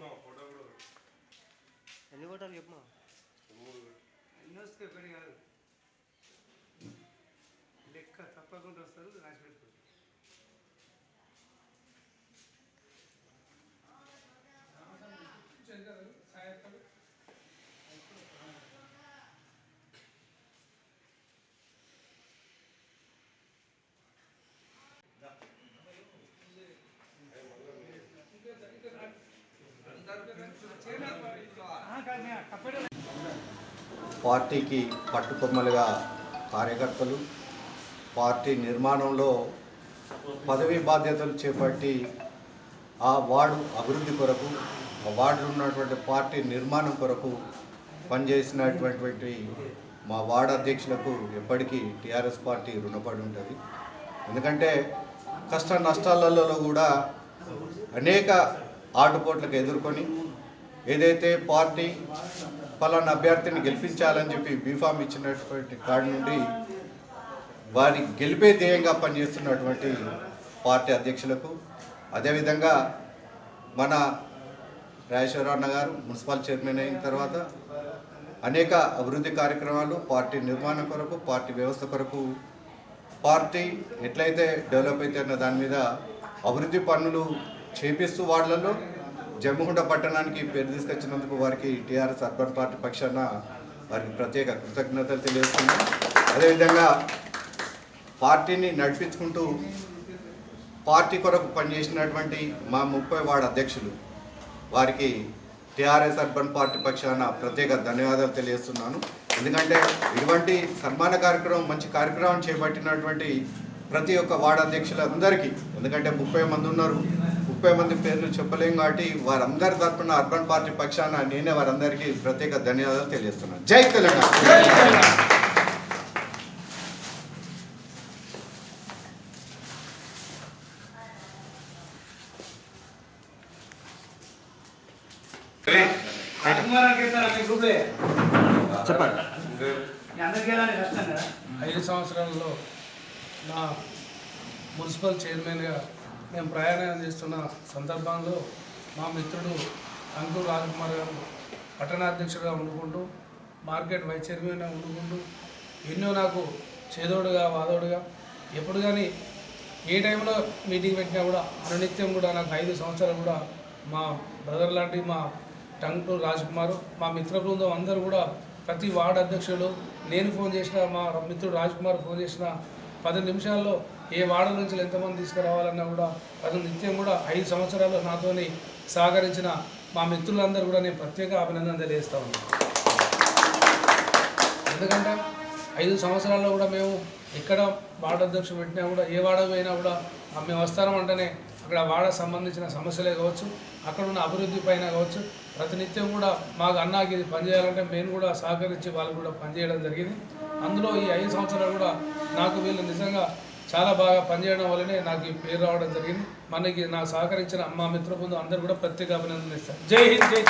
చెప్పమా photo కూడా ఎన్ని ఫోటోలు చెప్పమా మూడు. ఎన్ని వస్తే ఒకటి కాదు. లెక్క తప్పకుండా వస్తారు రాసి పెట్టుకుంటారు. పార్టీకి పట్టుకొమ్మలుగా కార్యకర్తలు పార్టీ నిర్మాణంలో పదవి బాధ్యతలు చేపట్టి ఆ వార్డు అభివృద్ధి కొరకు ఆ వార్డులో ఉన్నటువంటి పార్టీ నిర్మాణం కొరకు పనిచేసినటువంటి మా వార్డు అధ్యక్షులకు ఎప్పటికీ టీఆర్ఎస్ పార్టీ రుణపడి ఉంటుంది. ఎందుకంటే కష్ట నష్టాలలో కూడా అనేక ఆటుపోట్లకు ఎదుర్కొని ఏదైతే పార్టీ పలానా అభ్యర్థిని గెలిపించాలని చెప్పి బీఫామ్ ఇచ్చినటువంటి కాడి నుండి వారి గెలిపే ధ్యేయంగా పనిచేస్తున్నటువంటి పార్టీ అధ్యక్షులకు అదేవిధంగా మన రాజేశ్వరరావు గారు మున్సిపల్ చైర్మన్ అయిన తర్వాత అనేక అభివృద్ధి కార్యక్రమాలు పార్టీ నిర్మాణం కొరకు పార్టీ వ్యవస్థ కొరకు పార్టీ ఎట్లయితే డెవలప్ అయితే అన్న దాని మీద అభివృద్ధి పనులు చేపిస్తూ వాళ్ళలో జమ్మిగుంట పట్టణానికి పేరు తీసుకొచ్చినందుకు వారికి టీఆర్ఎస్ అర్బన్ పార్టీ పక్షాన వారికి ప్రత్యేక కృతజ్ఞతలు తెలియజేస్తున్నాం. అదేవిధంగా పార్టీని నడిపించుకుంటూ పార్టీ కొరకు పనిచేసినటువంటి మా ముప్పై వార్డు అధ్యక్షులు వారికి టీఆర్ఎస్ అర్బన్ పార్టీ పక్షాన ప్రత్యేక ధన్యవాదాలు తెలియజేస్తున్నాను. ఎందుకంటే ఇటువంటి సన్మాన కార్యక్రమం మంచి కార్యక్రమం చేపట్టినటువంటి ప్రతి ఒక్క వార్డు అధ్యక్షులందరికీ ఎందుకంటే ముప్పై మంది ఉన్నారు ముప్పై మంది పేర్లు చెప్పలేం కాబట్టి వారందరి తరపున అర్బన్ పార్టీ పక్షాన నేనే వారందరికీ ప్రత్యేక ధన్యవాదాలు తెలియజేస్తున్నాను జై తెలంగాణ. చెప్పండి. ఐదు సంవత్సరాలలో నా మున్సిపల్ చైర్మన్గా మేము ప్రయాణం చేస్తున్న సందర్భంలో మా మిత్రుడు అంకుల్ రాజకుమార్ గారు పట్టణాధ్యక్షుడిగా ఉండుకుంటూ మార్కెట్ వైస్ చైర్మన్గా ఉండుకుంటూ ఎన్నో నాకు చేదోడుగా వాదోడుగా ఎప్పుడు కానీ ఏ టైంలో మీటింగ్ పెట్టినా కూడా అనునిత్యం కూడా నాకు ఐదు సంవత్సరాలు కూడా మా బ్రదర్ లాంటి మా టంగు రాజ్కుమార్ మా మిత్ర బృందం అందరూ కూడా ప్రతి వార్డు అధ్యక్షులు నేను ఫోన్ చేసిన మా మిత్రుడు రాజ్కుమార్ ఫోన్ చేసిన పది నిమిషాల్లో ఏ వాడ నుంచి ఎంతమంది తీసుకురావాలన్నా కూడా అతను నిత్యం కూడా ఐదు సంవత్సరాలు నాతోని సహకరించిన మా మిత్రులందరూ కూడా నేను ప్రత్యేక అభినందన తెలియజేస్తా ఉన్నాను ఎందుకంటే ఐదు సంవత్సరాల్లో కూడా మేము ఎక్కడ వార్డు అధ్యక్షుడు పెట్టినా కూడా ఏ వాడ పోయినా కూడా మేము వస్తాను అంటేనే అక్కడ వాడ సంబంధించిన సమస్యలే కావచ్చు అక్కడ ఉన్న అభివృద్ధి పైన కావచ్చు ప్రతినిత్యం కూడా మాకు అన్నాకి ఇది పనిచేయాలంటే మేము కూడా సహకరించి వాళ్ళు కూడా పనిచేయడం జరిగింది. అందులో ఈ ఐదు సంవత్సరాలు కూడా నాకు వీళ్ళు నిజంగా చాలా బాగా పనిచేయడం వల్లనే నాకు ఈ పేరు రావడం జరిగింది. మనకి నాకు సహకరించిన మా మిత్ర బృందం అందరూ కూడా ప్రత్యేక అభినందనిస్తారు జై హింద్ జై.